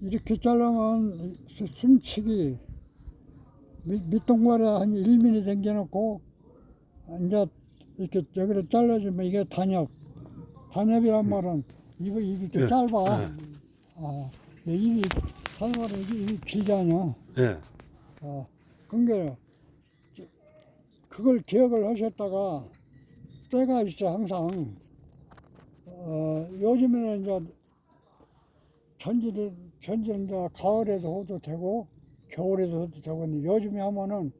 이렇게 자르면 수- 숨치기 밑- 밑동발에 한 1mm 당겨놓고 이제 이렇게 여기를 잘라주면 이게 단엽. 단엽이란 말은 입이 이렇게 예, 짧아. 예. 아, 입이 사람은 입이, 길잖아. 예. 아, 그게 그걸 기억을 하셨다가 때가 있어 항상. 어, 요즘에는 이제 전지를 이제 가을에도 해도 되고 겨울에도 해도 되고 요즘에 하면은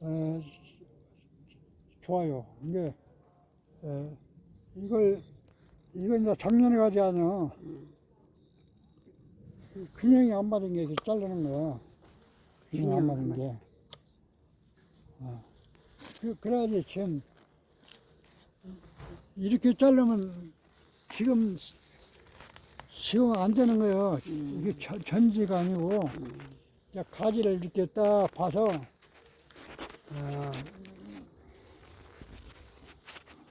어, 좋아요. 이게 에, 이걸 이건 이제 작년에 가지 않아 균형이 안 맞은 게 이렇게 자르는 거야. 균형이 안 맞은 게. 어. 그, 그래야지 지금 이렇게 자르면 지금 지금 안 되는 거예요. 이게 전- 전지가 아니고 이제 가지를 이렇게 딱 봐서 어,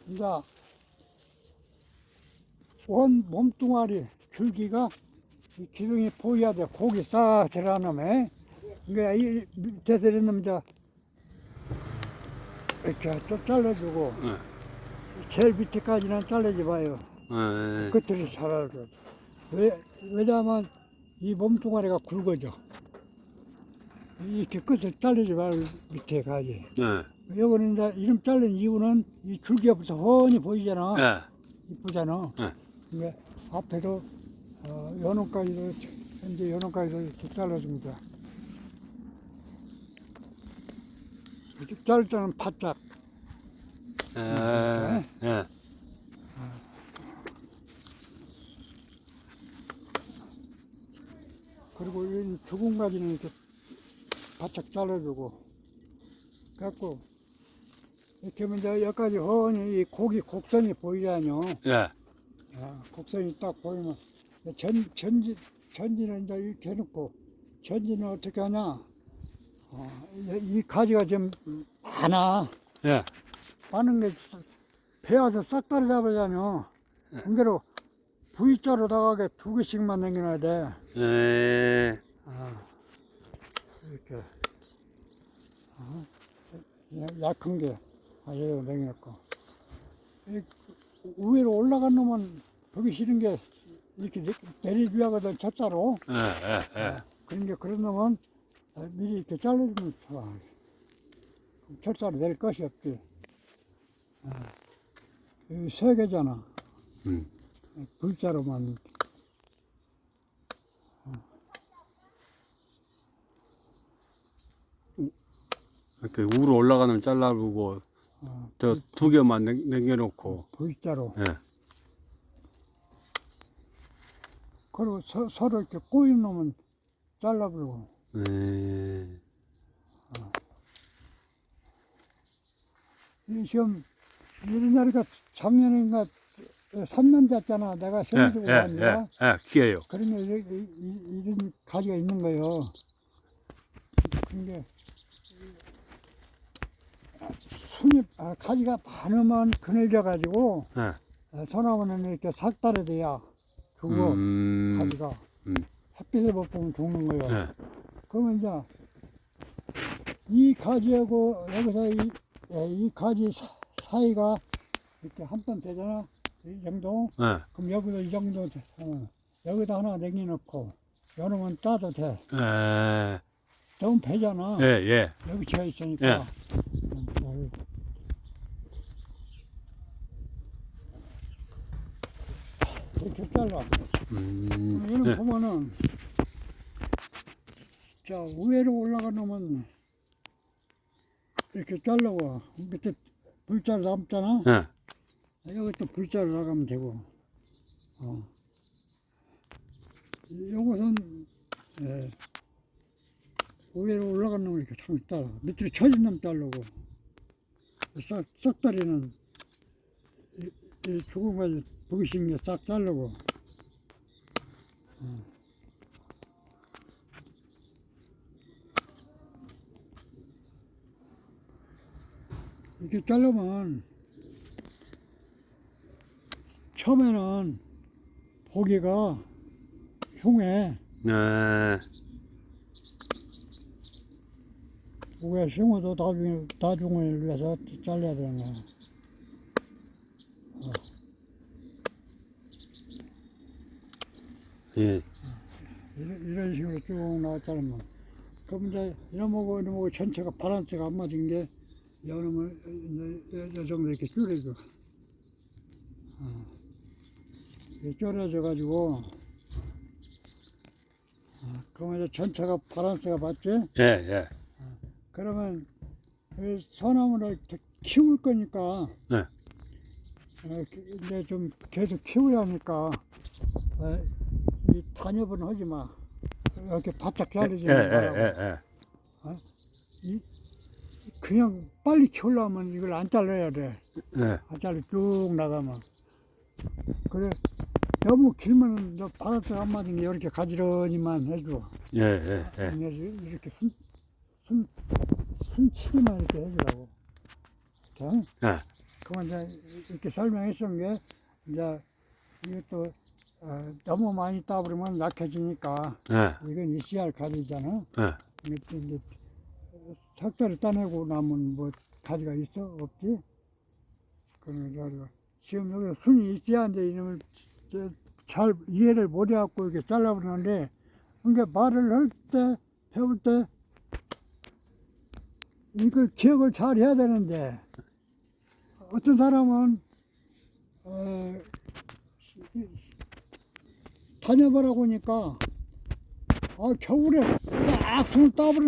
이제 원 몸뚱아리 줄기가 이 기둥이 보여야 돼. 고기 싹 들어가면 그러니까 이 밑에서 이런 이제 이렇게 좀 잘라주고 예. 제일 밑에까지는 잘라지 마요. 예. 끝을 잘라줘. 왜, 왜냐하면 이 몸뚱아리가 굵어져. 이렇게 끝을 자르지 말고 밑에 가지. 예. 여기는 이제 이름 자른 이유는 이 줄기부터 훤히 보이잖아. 예. 이쁘잖아. 예. 근데 앞에도 어, 연원까지도 현재 연원까지도 이렇게 잘라줍니다. 이렇게 자를 때는 바짝 예. 예. 그리고 가지는 이렇게 바짝 잘라주고 갖고 이렇게 하면 이제 여기까지 훤히 이 고기 곡선이 보이잖아요. 예. 아, 곡선이 딱 보이면 전, 전지, 전지는 이제 이렇게 해놓고 전지는 어떻게 하냐 어, 이, 이 가지가 좀 많아 예. 많은 게 베어서 싹 따라잡으려면 그대로 V자로 나가게 두 개씩만 남겨놔야 돼 예. 아, 이렇게 어, 야- 약한 게 아주 이 위로 올라간 놈은 보기 싫은 게 이렇게 내- 내리비하거든 첫자로 예. 예. 예. 그런 게 그런 놈은 어, 미리 이렇게 잘라주면 좋아 첫자로 내릴 것이 없지 어, 여기 세 개잖아 음. V자로만 이렇게 위로 올라가는 잘라보고 어, 저 두 개만 남- 남겨놓고 V자로 예. 그리고 서, 서로 이렇게 꼬인 놈은 잘라버리고 예. 이 지금 옛날에가 작년인가 3년 됐잖아 내가 예. 생일도 예. 왔는데 예. 예. 기회요. 그러면 이, 이, 이, 이런 가지가 있는 거예요 근데 순이 아, 가지가 많으면 그늘져 가지고 예. 아, 소나무는 이렇게 삭달이 돼야 죽어 음. 가지가 음. 햇빛을 못 보면 죽는 거예요 예. 그러면 이제 이 가지하고 여기서 이, 예, 이 가지 사, 사이가 이렇게 한 번 되잖아 이 정도 예. 그럼 여기도 이 정도 돼. 어, 여기다 하나 남겨놓고 여름은 따도 돼 예. 너무 배잖아 예. 예. 여기 지어 있으니까 예. 음, 여기. 이렇게 잘라 음. 얘는 예. 보면은 자 위로 올라가놓으면 이렇게 잘라고 밑에 불자로 남잖아 예. 여기 또 불자로 나가면 되고 어. 요것은 예, 위로 올라간 놈을 이렇게 상 따라 밑으로 쳐진 놈 자르고 싹, 싹다리는 이, 이 가지 보기 싫은 게싹 자르고 이렇게 자르면 처음에는 고기가 흉해 네. 왜 심어도 나중에 나중을 위해서 잘라야 되는 거야. 예. 이런, 이런 식으로 쭉 나왔다면 그럼 이제 이런 거고 전체가 바란스가 안 맞은 게 여름을 이제 요- 요 정도 이렇게 줄여줘. 어. 줄여져 가지고 어, 그러면 이제 전체가 바란스가 맞지? 예, 예. 그러면 이 소나무를 키울 거니까 네. 어, 이제 좀 계속 키워야 하니까 어, 이 단엽은 하지 마. 이렇게 바짝 예, 자르지 예, 말라고. 예, 예. 이, 그냥 빨리 키우려면 이걸 안 잘라야 돼. 예. 안 잘라 쭉 나가면. 그래 너무 길면 너 바람스 안 맞은 게 이렇게 가지런히만 해줘. 예, 예, 예. 그냥 이렇게 순, 순, 순치기만 이렇게 해주라고. 자, 예. 그만 이제 이렇게 설명했던 게 이제 이것도 어, 너무 많이 따버리면 약해지니까 예. 이건 이 씨알 가지잖아. 예. 이게 이제 석자를 따내고 나면 뭐 가지가 있어 없지? 그래가지고 지금 여기 순이 있지않은데 이놈을 이제 잘 이해를 못 해갖고 이렇게 잘라버리는데 그러니까 말을 할 때 배울 때 이걸 기억을 잘 해야 되는데 어떤 사람은 어, 이- 다녀보라고 하니까 아 겨울에 딱 손을 따버리는